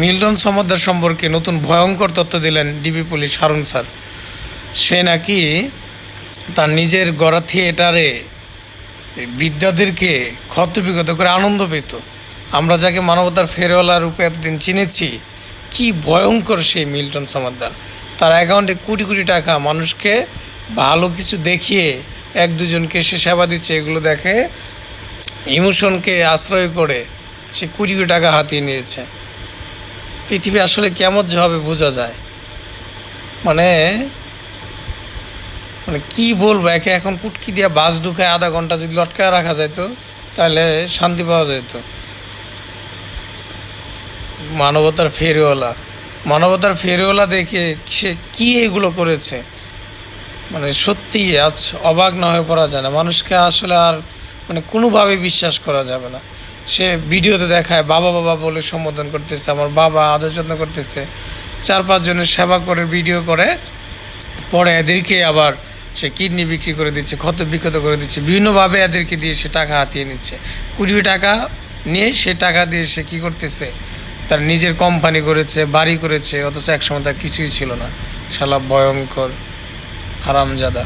Milton Samaddar সম্পর্কে নতুন ভয়ঙ্কর তথ্য দিলেন ডিবি পুলিশ হারুন স্যার। সে নাকি তার নিজের গড়া থিয়েটারে বিদ্যাদেরকে ক্ষতবিগত করে আনন্দ পেত। আমরা যাকে মানবতার ফেরওয়ালা রূপে এতদিন চিনেছি, কি ভয়ঙ্কর সেই মিল্টন সমাদ্দার। তার অ্যাকাউন্টে কোটি কোটি টাকা, মানুষকে ভালো কিছু দেখিয়ে এক দুজনকে সে সেবা দিচ্ছে, এগুলো দেখে ইমোশনকে আশ্রয় করে সে কোটি কোটি টাকা হাতিয়ে নিয়েছে। পৃথিবী আসলে কেমন যে হবে বোঝা যায়। মানে মানে কি বলব, একে এখন পুটকি দিয়ে বাস ঢুকায় আধা ঘণ্টা যদি লটকায় রাখা যেত তাহলে শান্তি পাওয়া যেত মানবতার ফেরিওয়ালা। মানবতার ফেরিওয়ালা দেখে সে কি এগুলো করেছে? মানে সত্যি আজ অবাক না হয়ে পড়া যায় না। মানুষকে আসলে আর মানে কোনোভাবে বিশ্বাস করা যাবে না। সে ভিডিওতে দেখায়, বাবা বাবা বলে সম্বোধন করতেছে, আমার বাবা আদর যত্ন করতেছে। চার পাঁচজনের সেবা করে, ভিডিও করে। পরে এদেরকে আবার সে কিডনি বিক্রি করে দিচ্ছে, ক্ষত বিক্ষত করে দিচ্ছে। বিভিন্নভাবে এদেরকে দিয়ে সে টাকা হাতিয়ে নিচ্ছে। কুড়ি টাকা নিয়ে সে টাকা দিয়ে সে কী করতেছে? তার নিজের কোম্পানি করেছে, বাড়ি করেছে, অথচ একসময় তার কিছুই ছিল না। শালা ভয়ঙ্কর, হারামজাদা।